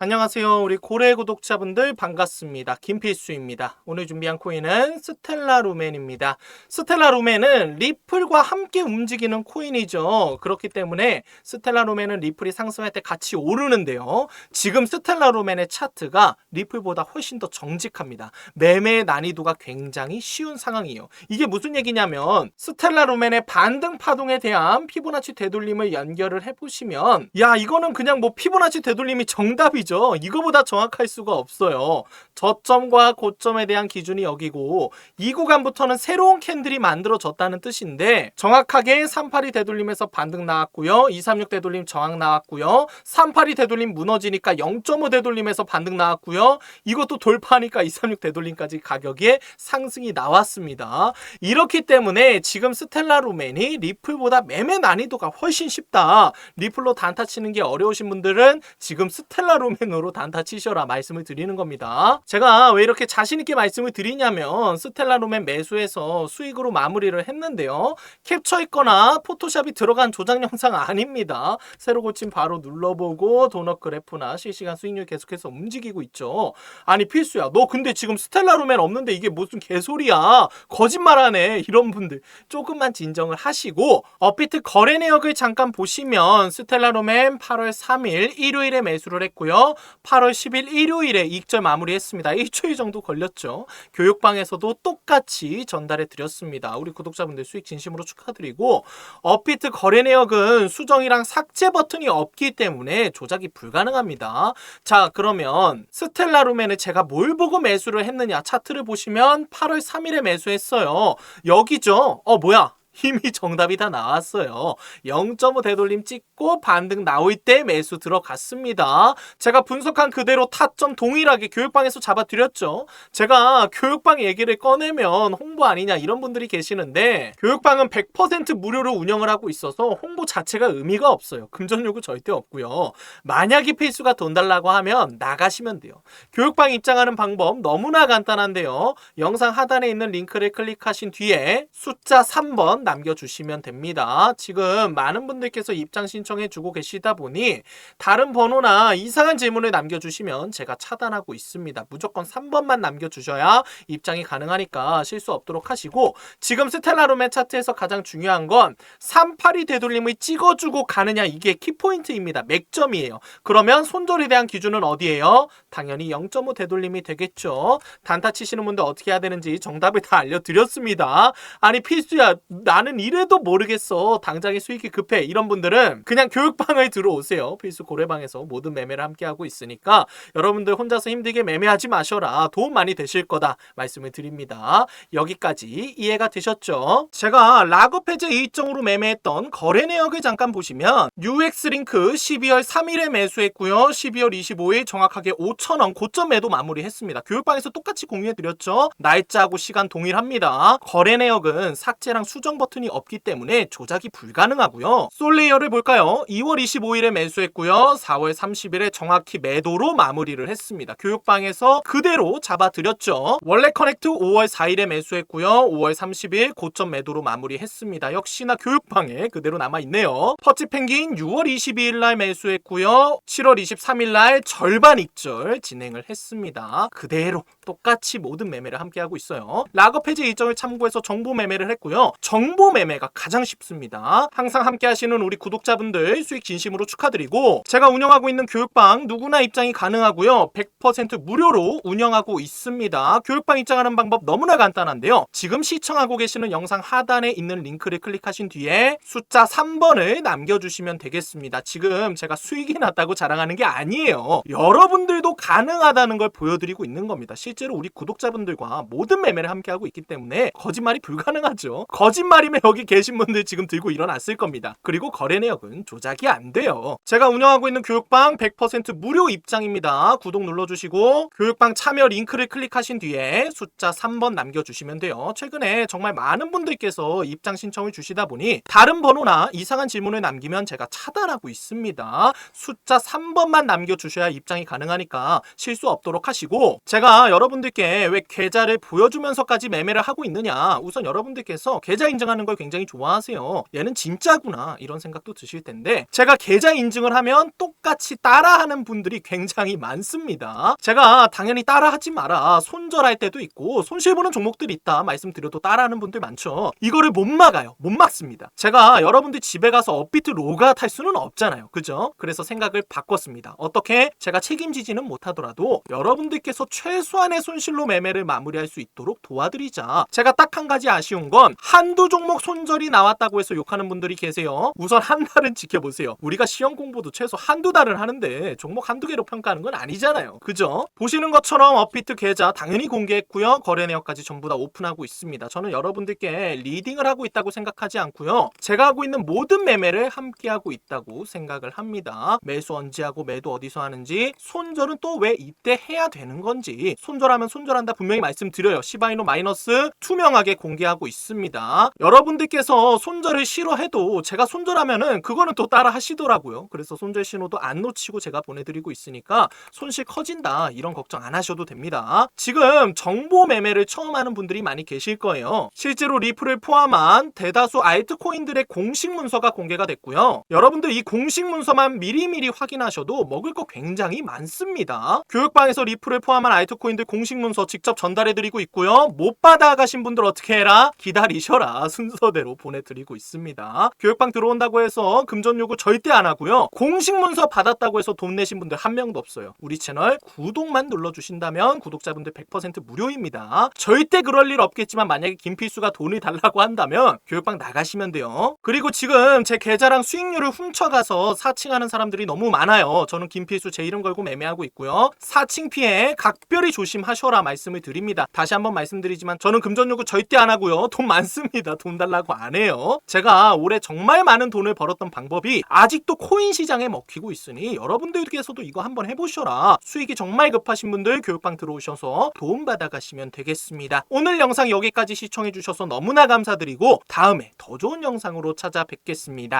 안녕하세요. 우리 고래 구독자분들 반갑습니다. 김필수입니다. 오늘 준비한 코인은 스텔라 루멘입니다. 스텔라 루멘은 리플과 함께 움직이는 코인이죠. 그렇기 때문에 스텔라 루멘은 리플이 상승할 때 같이 오르는데요. 지금 스텔라 루멘의 차트가 리플보다 훨씬 더 정직합니다. 매매의 난이도가 굉장히 쉬운 상황이에요. 이게 무슨 얘기냐면 스텔라 루멘의 반등 파동에 대한 피보나치 되돌림을 연결을 해보시면 야 이거는 그냥 뭐 피보나치 되돌림이 정답이죠. 이거보다 정확할 수가 없어요. 저점과 고점에 대한 기준이 여기고 이 구간부터는 새로운 캔들이 만들어졌다는 뜻인데 정확하게 38이 되돌림에서 반등 나왔고요. 236 되돌림 저항 나왔고요. 38이 되돌림 무너지니까 0.5 되돌림에서 반등 나왔고요. 이것도 돌파하니까 236 되돌림까지 가격에 상승이 나왔습니다. 이렇기 때문에 지금 스텔라 루멘이 리플보다 매매 난이도가 훨씬 쉽다. 리플로 단타 치는 게 어려우신 분들은 지금 스텔라 루멘 으로 단타 치셔라 말씀을 드리는 겁니다. 제가 왜 이렇게 자신있게 말씀을 드리냐면 스텔라 루멘 매수해서 수익으로 마무리를 했는데요. 캡처했거나 포토샵이 들어간 조작 영상 아닙니다. 새로 고침 바로 눌러보고 도넛 그래프나 실시간 수익률 계속해서 움직이고 있죠. 아니 필수야 너 근데 지금 스텔라 루멘 없는데 이게 무슨 개소리야 거짓말하네 이런 분들 조금만 진정을 하시고 업비트 거래 내역을 잠깐 보시면 스텔라 루멘 8월 3일 일요일에 매수를 했고요 8월 10일 일요일에 이익절 마무리했습니다. 일주일 정도 걸렸죠. 교육방에서도 똑같이 전달해 드렸습니다. 우리 구독자분들 수익 진심으로 축하드리고 업비트 거래 내역은 수정이랑 삭제 버튼이 없기 때문에 조작이 불가능합니다. 자 그러면 스텔라 루멘을 제가 뭘 보고 매수를 했느냐? 차트를 보시면 8월 3일에 매수했어요. 여기죠? 어 뭐야 이미 정답이 다 나왔어요. 0.5 되돌림 찍고 반등 나올 때 매수 들어갔습니다. 제가 분석한 그대로 타점 동일하게 교육방에서 잡아드렸죠. 제가 교육방 얘기를 꺼내면 홍보 아니냐 이런 분들이 계시는데 교육방은 100% 무료로 운영을 하고 있어서 홍보 자체가 의미가 없어요. 금전 요구 절대 없고요. 만약에 필수가 돈 달라고 하면 나가시면 돼요. 교육방 입장하는 방법 너무나 간단한데요. 영상 하단에 있는 링크를 클릭하신 뒤에 숫자 3번 남겨주시면 됩니다. 지금 많은 분들께서 입장 신청해 주고 계시다 보니 다른 번호나 이상한 질문을 남겨주시면 제가 차단하고 있습니다. 무조건 3번만 남겨주셔야 입장이 가능하니까 실수 없도록 하시고 지금 스텔라룸의 차트에서 가장 중요한 건 38이 되돌림을 찍어주고 가느냐 이게 키포인트입니다. 맥점이에요. 그러면 손절에 대한 기준은 어디예요? 당연히 0.5 되돌림이 되겠죠. 단타 치시는 분들 어떻게 해야 되는지 정답을 다 알려드렸습니다. 아니 필수야 나는 이래도 모르겠어. 당장의 수익이 급해. 이런 분들은 그냥 교육방을 들어오세요. 필수 고래방에서 모든 매매를 함께 하고 있으니까 여러분들 혼자서 힘들게 매매하지 마셔라. 도움 많이 되실 거다. 말씀을 드립니다. 여기까지 이해가 되셨죠? 제가 락업 해제 일정으로 매매했던 거래 내역을 잠깐 보시면 UX링크 12월 3일에 매수했고요. 12월 25일 정확하게 5천원 고점 매도 마무리했습니다. 교육방에서 똑같이 공유해드렸죠? 날짜하고 시간 동일합니다. 거래 내역은 삭제랑 수정 버튼이 없기 때문에 조작이 불가능하고요. 솔레이어를 볼까요? 2월 25일에 매수했고요. 4월 30일에 정확히 매도로 마무리를 했습니다. 교육방에서 그대로 잡아드렸죠. 원래 커넥트 5월 4일에 매수했고요. 5월 30일 고점 매도로 마무리했습니다. 역시나 교육방에 그대로 남아있네요. 퍼치 펭귄 6월 22일 날 매수했고요. 7월 23일 날 절반 익절 진행을 했습니다. 그대로 똑같이 모든 매매를 함께 하고 있어요. 락업 해제 일정을 참고해서 정보 매매를 했고요. 정보 매매가 가장 쉽습니다. 항상 함께 하시는 우리 구독자분들 수익 진심으로 축하드리고 제가 운영하고 있는 교육방 누구나 입장이 가능하고요. 100% 무료로 운영하고 있습니다. 교육방 입장하는 방법 너무나 간단한데요. 지금 시청하고 계시는 영상 하단에 있는 링크를 클릭하신 뒤에 숫자 3번을 남겨주시면 되겠습니다. 지금 제가 수익이 났다고 자랑하는 게 아니에요. 여러분들도 가능하다는 걸 보여드리고 있는 겁니다. 실 제로 우리 구독자분들과 모든 매매를 함께 하고 있기 때문에 거짓말이 불가능하죠. 거짓말이면 여기 계신 분들 지금 들고 일어났을 겁니다. 그리고 거래 내역은 조작이 안 돼요. 제가 운영하고 있는 교육방 100% 무료 입장입니다. 구독 눌러주시고 교육방 참여 링크를 클릭하신 뒤에 숫자 3번 남겨주시면 돼요. 최근에 정말 많은 분들께서 입장 신청을 주시다 보니 다른 번호나 이상한 질문을 남기면 제가 차단하고 있습니다. 숫자 3번만 남겨주셔야 입장이 가능하니까 실수 없도록 하시고 제가 여러분 여러분들께 왜 계좌를 보여주면서까지 매매를 하고 있느냐? 우선 여러분들께서 계좌 인증하는 걸 굉장히 좋아하세요. 얘는 진짜구나 이런 생각도 드실 텐데 제가 계좌 인증을 하면 똑같이 따라하는 분들이 굉장히 많습니다. 제가 당연히 따라하지 마라. 손절할 때도 있고 손실보는 종목들이 있다 말씀드려도 따라하는 분들 많죠. 이거를 못 막아요. 못 막습니다. 제가 여러분들 집에 가서 업비트 로가 탈 수는 없잖아요. 그죠? 그래서 생각을 바꿨습니다. 어떻게 제가 책임지지는 못하더라도 여러분들께서 최소한의 손실로 매매를 마무리할 수 있도록 도와드리자. 제가 딱 한 가지 아쉬운 건 한두 종목 손절이 나왔다고 해서 욕하는 분들이 계세요. 우선 한 달은 지켜보세요. 우리가 시험 공부도 최소 한두 달은 하는데 종목 한두 개로 평가하는 건 아니잖아요. 그죠? 보시는 것처럼 업비트 계좌 당연히 공개했고요. 거래 내역까지 전부 다 오픈하고 있습니다. 저는 여러분들께 리딩을 하고 있다고 생각하지 않고요. 제가 하고 있는 모든 매매를 함께 하고 있다고 생각을 합니다. 매수 언제 하고 매도 어디서 하는지 손절은 또 왜 이때 해야 되는 건지 손 절하면 손절한다 분명히 말씀드려요. 시바이노 마이너스 투명하게 공개하고 있습니다. 여러분들께서 손절을 싫어해도 제가 손절하면은 그거는 또 따라 하시더라고요. 그래서 손절 신호도 안 놓치고 제가 보내드리고 있으니까 손실 커진다 이런 걱정 안 하셔도 됩니다. 지금 정보 매매를 처음 하는 분들이 많이 계실 거예요. 실제로 리플을 포함한 대다수 알트코인들의 공식 문서가 공개가 됐고요. 여러분들 이 공식 문서만 미리미리 확인하셔도 먹을 거 굉장히 많습니다. 교육방에서 리플을 포함한 알트코인들 공식 문서 직접 전달해드리고 있고요. 못 받아가신 분들 어떻게 해라? 기다리셔라. 순서대로 보내드리고 있습니다. 교육방 들어온다고 해서 금전 요구 절대 안 하고요. 공식 문서 받았다고 해서 돈 내신 분들 한 명도 없어요. 우리 채널 구독만 눌러주신다면 구독자분들 100% 무료입니다. 절대 그럴 일 없겠지만 만약에 김필수가 돈을 달라고 한다면 교육방 나가시면 돼요. 그리고 지금 제 계좌랑 수익률을 훔쳐가서 사칭하는 사람들이 너무 많아요. 저는 김필수 제 이름 걸고 매매하고 있고요. 사칭 피해 각별히 조심하셔라 말씀을 드립니다. 다시 한번 말씀드리지만 저는 금전 요구 절대 안 하고요. 돈 많습니다. 돈 달라고 안 해요. 제가 올해 정말 많은 돈을 벌었던 방법이 아직도 코인 시장에 먹히고 있으니 여러분들께서도 이거 한번 해보셔라. 수익이 정말 급하신 분들 교육방 들어오셔서 도움 받아가시면 되겠습니다. 오늘 영상 여기까지 시청해주셔서 너무나 감사드리고 다음에 더 좋은 영상으로 찾아뵙겠습니다.